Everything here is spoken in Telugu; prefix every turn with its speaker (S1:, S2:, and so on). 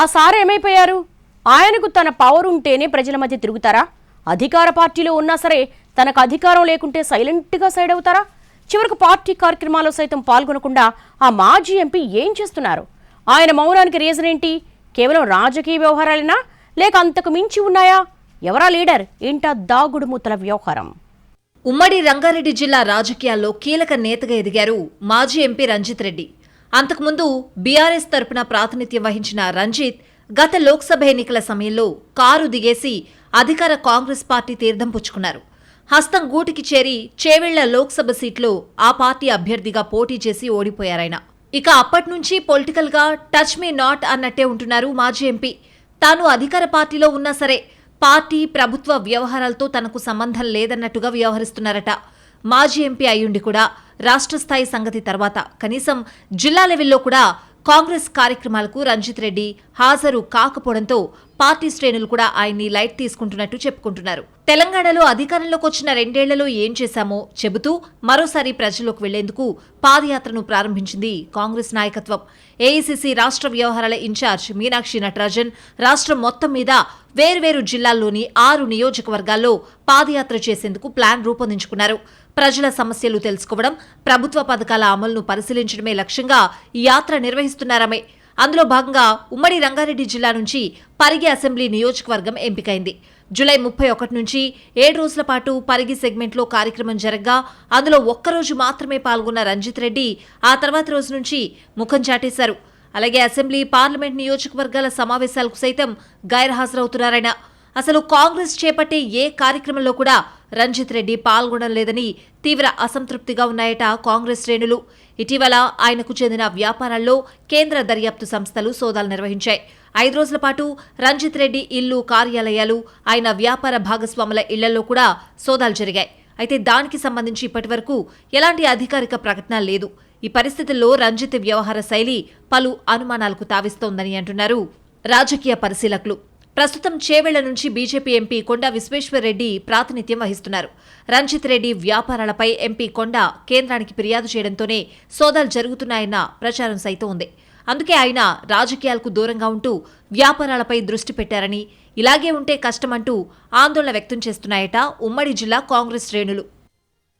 S1: ఆ సార్ ఏమైపోయారు? ఆయనకు తన పవర్ ఉంటేనే ప్రజల మధ్య తిరుగుతారా? అధికార పార్టీలో ఉన్నా సరే తనకు అధికారం లేకుంటే సైలెంట్గా సైడ్ అవుతారా? చివరకు పార్టీ కార్యక్రమాల్లో సైతం పాల్గొనకుండా ఆ మాజీ ఎంపీ ఏం చేస్తున్నారు? ఆయన మౌనానికి రీజన్ ఏంటి? కేవలం రాజకీయ వ్యవహారాలేనా? లేక అంతకు మించి ఉన్నాయా? ఎవరా లీడర్? ఏంటా దాగుడు మూతల వ్యవహారం?
S2: ఉమ్మడి రంగారెడ్డి జిల్లా రాజకీయాల్లో కీలక నేతగా ఎదిగారు మాజీ ఎంపీ రంజిత్ రెడ్డి. అంతకుముందు బీఆర్ఎస్ తరపున ప్రాతినిధ్యం వహించిన రంజిత్ గత లోక్సభ ఎన్నికల సమయంలో కారు దిగేసి అధికార కాంగ్రెస్ పార్టీ తీర్థం పుచ్చుకున్నారు. హస్తం గూటికి చేరి చేవెళ్ళ లోక్సభ సీట్లో ఆ పార్టీ అభ్యర్థిగా పోటీ చేసి ఓడిపోయారాయన. ఇక అప్పట్నుంచి పొలిటికల్గా టచ్ మీ నాట్ అన్నట్టే ఉంటున్నారు మాజీ ఎంపీ. తాను అధికార పార్టీలో ఉన్నా సరే పార్టీ ప్రభుత్వ వ్యవహారాలతో తనకు సంబంధం లేదన్నట్టుగా వ్యవహరిస్తున్నారట. మాజీ ఎంపీ అయ్యుండి కూడా రాష్ట్ర స్థాయి సంగతి తర్వాత కనీసం జిల్లా లెవెల్లో కూడా కాంగ్రెస్ కార్యక్రమాలకు రంజిత్ రెడ్డి హాజరు కాకపోవడంతో పార్టీ శ్రేణులు కూడా ఆయన్ని లైట్ తీసుకుంటున్నట్టు చెప్పుకుంటున్నారు. తెలంగాణలో అధికారంలోకి వచ్చిన రెండేళ్ళలో ఏం చేశామో చెబుతూ మరోసారి ప్రజల్లోకి వెళ్ళేందుకు పాదయాత్రను ప్రారంభించింది కాంగ్రెస్ నాయకత్వం. ఏఐసిసి రాష్ట్ర వ్యవహారాల ఇన్ఛార్జ్ మీనాక్షి నటరాజన్ రాష్ట్రం మొత్తం మీద వేర్వేరు జిల్లాల్లోని ఆరు నియోజకవర్గాల్లో పాదయాత్ర చేసేందుకు ప్లాన్ రూపొందించుకున్నారు. ప్రజల సమస్యలు తెలుసుకోవడం ప్రభుత్వ పథకాల అమలును పరిశీలించడమే లక్ష్యంగా ఈ యాత్ర నిర్వహిస్తున్నారమే. అందులో భాగంగా ఉమ్మడి రంగారెడ్డి జిల్లా నుంచి పరిగి అసెంబ్లీ నియోజకవర్గం ఎంపికైంది. జూలై ముప్పై ఒకటి నుంచి ఏడు రోజుల పాటు పరిగి సెగ్మెంట్లో కార్యక్రమం జరగ్గా అందులో ఒక్కరోజు మాత్రమే పాల్గొన్న రంజిత్ రెడ్డి ఆ తర్వాత రోజు నుంచి ముఖం చాటేశారు. అలాగే అసెంబ్లీ పార్లమెంట్ నియోజకవర్గాల సమావేశాలకు సైతం గైర్హాజరవుతున్నారాయన అసలు కాంగ్రెస్ చేపట్టే ఏ కార్యక్రమంలో కూడా రంజిత్ రెడ్డి పాల్గొనడం లేదని తీవ్ర అసంతృప్తిగా ఉన్నాయట కాంగ్రెస్ శ్రేణులు. ఇటీవల ఆయనకు చెందిన వ్యాపారాల్లో కేంద్ర దర్యాప్తు సంస్థలు సోదాలు నిర్వహించాయి. ఐదు రోజుల పాటు రంజిత్ రెడ్డి ఇల్లు కార్యాలయాలు ఆయన వ్యాపార భాగస్వాముల ఇళ్ళలో కూడా సోదాలు జరిగాయి. అయితే దానికి సంబంధించి ఇప్పటివరకు ఎలాంటి అధికారిక ప్రకటన లేదు. ఈ పరిస్థితుల్లో రంజిత్ వ్యవహార శైలి పలు అనుమానాలకు తావిస్తోందని అంటున్నారు రాజకీయ పరిశీలకులు. ప్రస్తుతం చేవెళ్ళ నుంచి బీజేపీ ఎంపీ కొండా విశ్వేశ్వరరెడ్డి ప్రాతినిధ్యం వహిస్తున్నారు. రంజిత్ రెడ్డి వ్యాపారాలపై ఎంపీ కొండా కేంద్రానికి ఫిర్యాదు చేయడంతోనే సోదాలు జరుగుతున్నాయన్న ప్రచారం సైతం ఉంది. అందుకే ఆయన రాజకీయాలకు దూరంగా ఉంటూ వ్యాపారాలపై దృష్టి పెట్టారని ఇలాగే ఉంటే కష్టమంటూ ఆందోళన వ్యక్తం చేస్తున్నాయట ఉమ్మడి జిల్లా కాంగ్రెస్ శ్రేణులు.